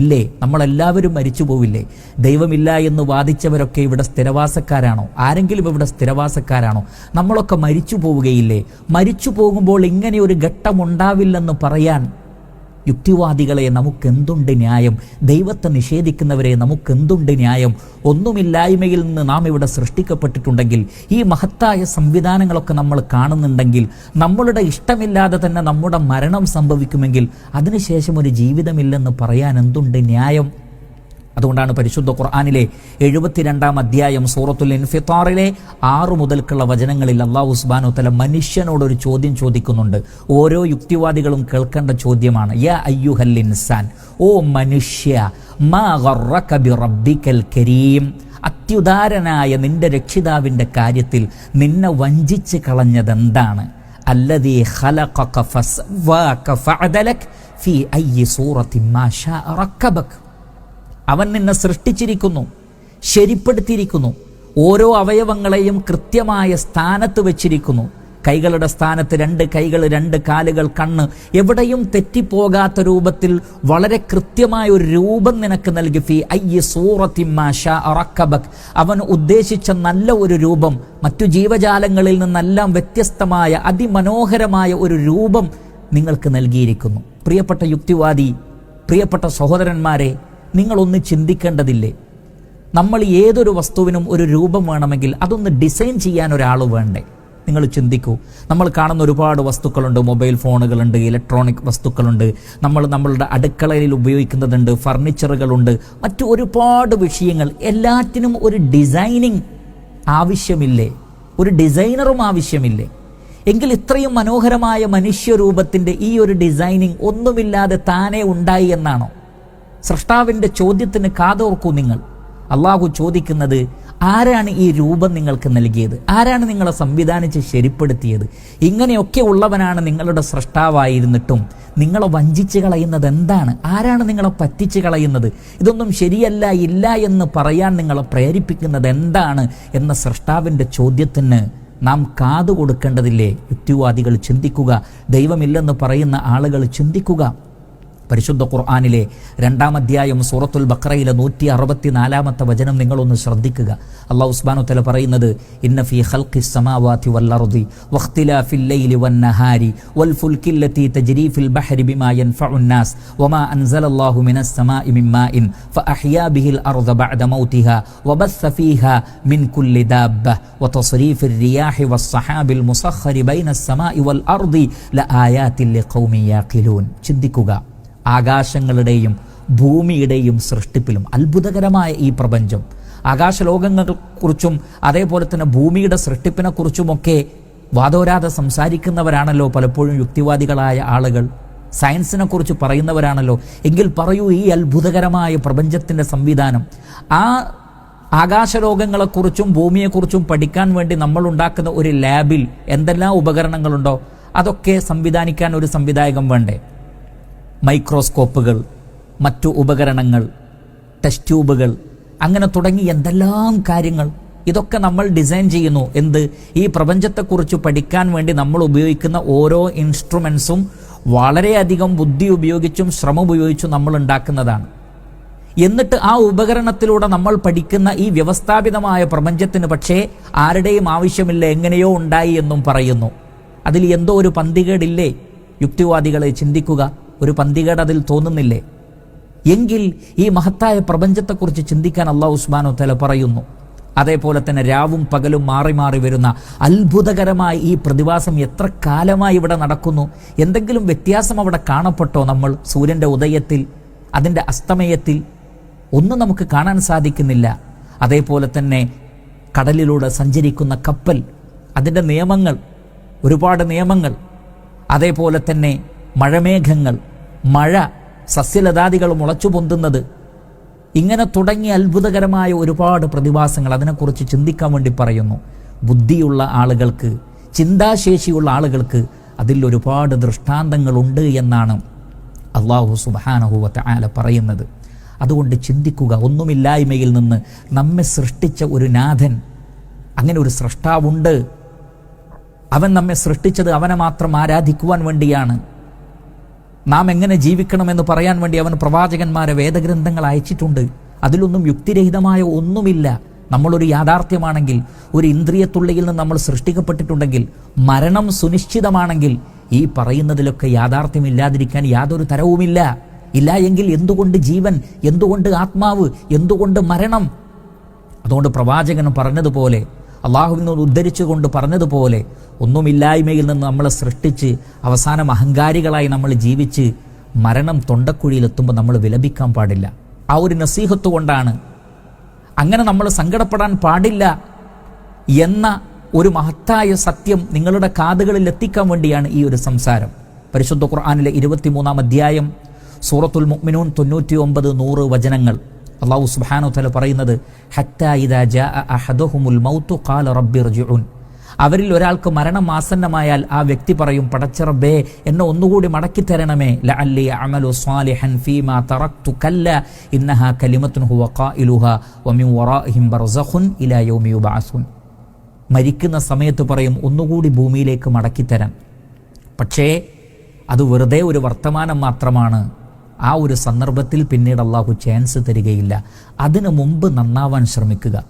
ഇല്ലേ? നമ്മളെല്ലാവരും മരിച്ചു പോവില്ലേ? ദൈവമില്ല എന്ന് വാദിച്ചവരൊക്കെ ഇവിടെ സ്ഥിരവാസക്കാരാണോ? ആരെങ്കിലും ഇവിടെ സ്ഥിരവാസക്കാരാണോ? നമ്മളൊക്കെ മരിച്ചു പോവുകയില്ലേ? മരിച്ചു പോകുമ്പോൾ ഇങ്ങനെ ഒരു ഘട്ടമുണ്ടാവില്ലെന്ന് പറയാൻ യുക്തിവാദികളെ നമുക്കെന്തുണ്ട് ന്യായം? ദൈവത്തെ നിഷേധിക്കുന്നവരെ നമുക്കെന്തുണ്ട് ന്യായം? ഒന്നുമില്ലായ്മയിൽ നിന്ന് നാം ഇവിടെ സൃഷ്ടിക്കപ്പെട്ടിട്ടുണ്ടെങ്കിൽ ഈ മഹത്തായ സംവിധാനങ്ങളൊക്കെ നമ്മൾ കാണുന്നുണ്ടെങ്കിൽ നമ്മളുടെ ഇഷ്ടമില്ലാതെ തന്നെ നമ്മുടെ മരണം സംഭവിക്കുമെങ്കിൽ അതിനുശേഷം ഒരു ജീവിതമില്ലെന്ന് പറയാൻ എന്തുണ്ട് ന്യായം? അതുകൊണ്ടാണ് പരിശുദ്ധ ഖുർആാനിലെ എഴുപത്തിരണ്ടാം അധ്യായം സൂറത്തുൽ ഇൻഫിത്താറിലെ ആറു മുതൽക്കുള്ള വചനങ്ങളിൽ അള്ളാഹു ഉസ്ബാനു തല മനുഷ്യനോട് ഒരു ചോദ്യം ചോദിക്കുന്നുണ്ട്. ഓരോ യുക്തിവാദികളും കേൾക്കേണ്ട ചോദ്യമാണ് യാ അയ്യുഹൽ ഇൻസാൻ ഓ മനുഷ്യ കരീം അത്യുദാരനായ നിന്റെ രക്ഷിതാവിന്റെ കാര്യത്തിൽ നിന്നെ വഞ്ചിച്ച് കളഞ്ഞതെന്താണ്? അല്ലതീ ഖലഖക ഐ സൂറത്തി ഫീ അവൻ നിന്നെ സൃഷ്ടിച്ചിരിക്കുന്നു ശരിപ്പെടുത്തിയിരിക്കുന്നു. ഓരോ അവയവങ്ങളെയും കൃത്യമായ സ്ഥാനത്ത് വെച്ചിരിക്കുന്നു. കൈകളുടെ സ്ഥാനത്ത് രണ്ട് കൈകൾ രണ്ട് കാലുകൾ കണ്ണ്. എവിടെയും തെറ്റിപ്പോകാത്ത രൂപത്തിൽ വളരെ കൃത്യമായ ഒരു രൂപം നിനക്ക് നൽകി. ഫി അയ്യ അറക്കബക് അവൻ ഉദ്ദേശിച്ച നല്ല ഒരു രൂപം മറ്റു ജീവജാലങ്ങളിൽ നിന്നെല്ലാം വ്യത്യസ്തമായ അതിമനോഹരമായ ഒരു രൂപം നിങ്ങൾക്ക് നൽകിയിരിക്കുന്നു. പ്രിയപ്പെട്ട യുക്തിവാദി പ്രിയപ്പെട്ട സഹോദരന്മാരെ നിങ്ങളൊന്ന് ചിന്തിക്കേണ്ടതില്ലേ? നമ്മൾ ഏതൊരു വസ്തുവിനും ഒരു രൂപം വേണമെങ്കിൽ അതൊന്ന് ഡിസൈൻ ചെയ്യാൻ ഒരാൾ വേണ്ടേ? നിങ്ങൾ ചിന്തിക്കൂ. നമ്മൾ കാണുന്ന ഒരുപാട് വസ്തുക്കളുണ്ട്. Mobile ഫോണുകളുണ്ട് electronic വസ്തുക്കളുണ്ട്. നമ്മൾ നമ്മളുടെ അടുക്കളയിൽ ഉപയോഗിക്കുന്നതുണ്ട് ഫർണിച്ചറുകളുണ്ട്. മറ്റു ഒരുപാട് വിഷയങ്ങൾ. എല്ലാറ്റിനും ഒരു ഡിസൈനിങ് ആവശ്യമില്ലേ? ഒരു ഡിസൈനറും ആവശ്യമില്ലേ? എങ്കിൽ ഇത്രയും മനോഹരമായ മനുഷ്യരൂപത്തിന്റെ ഈ ഒരു ഡിസൈനിങ് ഒന്നുമില്ലാതെ താനേ ഉണ്ടായി എന്നാണോ? സൃഷ്ടാവിന്റെ ചോദ്യത്തിന് കാതോർക്കൂ നിങ്ങൾ. അള്ളാഹു ചോദിക്കുന്നത് ആരാണ് ഈ രൂപം നിങ്ങൾക്ക് നൽകിയത്? ആരാണ് നിങ്ങളെ സംവിധാനിച്ച് ശരിപ്പെടുത്തിയത്? ഇങ്ങനെയൊക്കെ ഉള്ളവനാണ് നിങ്ങളുടെ സൃഷ്ടാവായിരുന്നിട്ടും നിങ്ങളെ വഞ്ചിച്ച് കളയുന്നത് എന്താണ്? ആരാണ് നിങ്ങളെ പറ്റിച്ച് കളയുന്നത്? ഇതൊന്നും ശരിയല്ല ഇല്ല എന്ന് പറയാൻ നിങ്ങളെ പ്രേരിപ്പിക്കുന്നത് എന്താണ് എന്ന സൃഷ്ടാവിന്റെ ചോദ്യത്തിന് നാം കാതു കൊടുക്കേണ്ടതില്ലേ? യുക്തിവാദികൾ ചിന്തിക്കുക ദൈവമില്ലെന്ന് പറയുന്ന ആളുകൾ ചിന്തിക്കുക. പരിശുദ്ധ ഖുർആാനിലെ രണ്ടാം അധ്യായം സൂറത്തുൽ ബക്രയിലെ നൂറ്റി അറുപത്തിനാലാമത്തെ വചനം നിങ്ങളൊന്ന് ശ്രദ്ധിക്കുക അള്ളാഹു ഉസ്ബാനു തല പറയുന്നത് ഇന്ന ഫി ഖൽഖി സമാവാതി വൽ അർദി വഖ്തിലാഫിൽ ലൈലി വൻ നഹാരി വൽ ഫുൽകി ലത്തി തജ്രി ഫിൽ ബഹരി ബിമാ യൻഫഉ الناس وما أنزل الله من السماء من ماء فأحيا به الأرض بعد موتها وبث فيها من كل دابة وتصريف الرياح والصحاب المسخر بين السماء والأرض لآيات لقوم يعقلون ചിന്തിക്കുക ആകാശങ്ങളുടെയും ഭൂമിയുടെയും സൃഷ്ടിപ്പിലും അത്ഭുതകരമായ ഈ പ്രപഞ്ചം. ആകാശലോകങ്ങളെക്കുറിച്ചും അതേപോലെ തന്നെ ഭൂമിയുടെ സൃഷ്ടിപ്പിനെക്കുറിച്ചുമൊക്കെ വാദോരാതെ സംസാരിക്കുന്നവരാണല്ലോ പലപ്പോഴും യുക്തിവാദികളായ ആളുകൾ. സയൻസിനെ കുറിച്ച് പറയുന്നവരാണല്ലോ. എങ്കിൽ പറയൂ ഈ അത്ഭുതകരമായ പ്രപഞ്ചത്തിന്റെ സംവിധാനം. ആ ആകാശലോകങ്ങളെക്കുറിച്ചും ഭൂമിയെക്കുറിച്ചും പഠിക്കാൻ വേണ്ടി നമ്മൾ ഉണ്ടാക്കുന്ന ഒരു ലാബിൽ എന്തെല്ലാം ഉപകരണങ്ങളുണ്ടോ? അതൊക്കെ സംവിധാനിക്കാൻ ഒരു സംവിധായകം വേണ്ടേ? മൈക്രോസ്കോപ്പുകൾ മറ്റു ഉപകരണങ്ങൾ ടെസ്റ്റ് ട്യൂബുകൾ അങ്ങനെ തുടങ്ങി എന്തെല്ലാം കാര്യങ്ങൾ ഇതൊക്കെ നമ്മൾ ഡിസൈൻ ചെയ്യുന്നു എന്ത് ഈ പ്രപഞ്ചത്തെക്കുറിച്ച് പഠിക്കാൻ വേണ്ടി നമ്മൾ ഉപയോഗിക്കുന്ന ഓരോ ഇൻസ്ട്രുമെൻസും വളരെയധികം ബുദ്ധി ഉപയോഗിച്ചും ശ്രമം ഉപയോഗിച്ചും നമ്മൾ ഉണ്ടാക്കുന്നതാണ്. എന്നിട്ട് ആ ഉപകരണത്തിലൂടെ നമ്മൾ പഠിക്കുന്ന ഈ വ്യവസ്ഥാപിതമായ പ്രപഞ്ചത്തിന് പക്ഷേ ആരുടെയും ആവശ്യമില്ല എങ്ങനെയോ ഉണ്ടായി എന്നും പറയുന്നു. അതിൽ എന്തോ ഒരു പന്തികേടില്ലേ? യുക്തിവാദികളെ ചിന്തിക്കുക. ഒരു പന്തികേട് അതിൽ തോന്നുന്നില്ലേ? എങ്കിൽ ഈ മഹത്തായ പ്രപഞ്ചത്തെക്കുറിച്ച് ചിന്തിക്കാൻ അള്ളാഹു ഉസ്മാനോ തല പറയുന്നു. അതേപോലെ തന്നെ രാവും പകലും മാറി മാറി വരുന്ന അത്ഭുതകരമായ ഈ പ്രതിഭാസം എത്ര കാലമായി ഇവിടെ നടക്കുന്നു? എന്തെങ്കിലും വ്യത്യാസം അവിടെ കാണപ്പെട്ടോ നമ്മൾ സൂര്യന്റെ ഉദയത്തിൽ അതിന്റെ അസ്തമയത്തിൽ? ഒന്നും നമുക്ക് കാണാൻ സാധിക്കുന്നില്ല. അതേപോലെ തന്നെ കടലിലൂടെ സഞ്ചരിക്കുന്ന കപ്പൽ അതിന്റെ നിയമങ്ങൾ ഒരുപാട് നിയമങ്ങൾ. അതേപോലെ തന്നെ മഴമേഘങ്ങൾ മഴ സസ്യലതാദികൾ മുളച്ചു പൊന്തുന്നത് ഇങ്ങനെ തുടങ്ങിയ അത്ഭുതകരമായ ഒരുപാട് പ്രതിഭാസങ്ങൾ അതിനെക്കുറിച്ച് ചിന്തിക്കാൻ വേണ്ടി പറയുന്നു. ബുദ്ധിയുള്ള ആളുകൾക്ക് ചിന്താശേഷിയുള്ള ആളുകൾക്ക് അതിൽ ഒരുപാട് ദൃഷ്ടാന്തങ്ങളുണ്ട് എന്നാണ് അള്ളാഹു സുബാനഹുവത്ത് ആല പറയുന്നത്. അതുകൊണ്ട് ചിന്തിക്കുക ഒന്നുമില്ലായ്മയിൽ നിന്ന് നമ്മെ സൃഷ്ടിച്ച ഒരു നാഥൻ അങ്ങനെ ഒരു സൃഷ്ടാവുണ്ട് അവൻ നമ്മെ സൃഷ്ടിച്ചത് അവനെ മാത്രം ആരാധിക്കുവാൻ വേണ്ടിയാണ്. നാം എങ്ങനെ ജീവിക്കണമെന്ന് പറയാൻ വേണ്ടി അവൻ പ്രവാചകന്മാരെ വേദഗ്രന്ഥങ്ങൾ അയച്ചിട്ടുണ്ട്. അതിലൊന്നും യുക്തിരഹിതമായ ഒന്നുമില്ല. നമ്മളൊരു യാഥാർത്ഥ്യമാണെങ്കിൽ ഒരു ഇന്ദ്രിയത്തുള്ളിയിൽ നിന്ന് നമ്മൾ സൃഷ്ടിക്കപ്പെട്ടിട്ടുണ്ടെങ്കിൽ മരണം സുനിശ്ചിതമാണെങ്കിൽ ഈ പറയുന്നതിലൊക്കെ യാഥാർത്ഥ്യമില്ലാതിരിക്കാൻ യാതൊരു തരവുമില്ല. ഇല്ല എങ്കിൽ എന്തുകൊണ്ട് ജീവൻ എന്തുകൊണ്ട് ആത്മാവ് എന്തുകൊണ്ട് മരണം? അതുകൊണ്ട് പ്രവാചകൻ പറഞ്ഞതുപോലെ അള്ളാഹുവിനോട് ഉദ്ധരിച്ചുകൊണ്ട് പറഞ്ഞതുപോലെ ഒന്നുമില്ലായ്മയിൽ നിന്ന് നമ്മളെ സൃഷ്ടിച്ച് അവസാനം അഹങ്കാരികളായി നമ്മൾ ജീവിച്ച് മരണം തൊണ്ടക്കുഴിയിലെത്തുമ്പോൾ നമ്മൾ വിലപിക്കാൻ പാടില്ല. ആ ഒരു നസീഹത്ത് കൊണ്ടാണ് അങ്ങനെ നമ്മൾ സങ്കടപ്പെടാൻ പാടില്ല എന്ന ഒരു മഹത്തായ സത്യം നിങ്ങളുടെ കാതുകളിൽ എത്തിക്കാൻ വേണ്ടിയാണ് ഈ ഒരു സംസാരം. പരിശുദ്ധ ഖുർആാനിലെ ഇരുപത്തിമൂന്നാം അധ്യായം സൂറത്തുൽ മുഅ്മിനൂൻ തൊണ്ണൂറ്റി ഒമ്പത് നൂറ് വചനങ്ങൾ. അള്ളാഹു സുബ്ഹാനഹു തല പറയുന്നത് ഹത്താ ജാഅ അഹദഹുമുൽ ഖാല അവരിൽ ഒരാൾക്ക് മരണം ആസന്നമായാൽ ആ വ്യക്തി പറയും പടച്ചിറബേ എന്നെ ഒന്നുകൂടി മടക്കി തരണമേ. ലഅല്ലി അമലു സ്വാലിഹൻ ഫീമാ തറക്തു കല്ല ഇന്നഹാ കലിമത്തുൻ ഹുവ ഖായിലുഹാ വമിൻ വറാഇഹിം ബർസഖുൻ ഇലാ യൗമി യുബഅസുൻ. മരിക്കുന്ന സമയത്ത് പറയും ഒന്നുകൂടി ഭൂമിയിലേക്ക് മടക്കിത്തരാൻ പക്ഷേ അത് വെറുതെ ഒരു വർത്തമാനം മാത്രമാണ്. ആ ഒരു സന്ദർഭത്തിൽ പിന്നീട് അള്ളാഹു ചാൻസ് തരികയില്ല. അതിനു മുമ്പ് നന്നാവാൻ ശ്രമിക്കുക.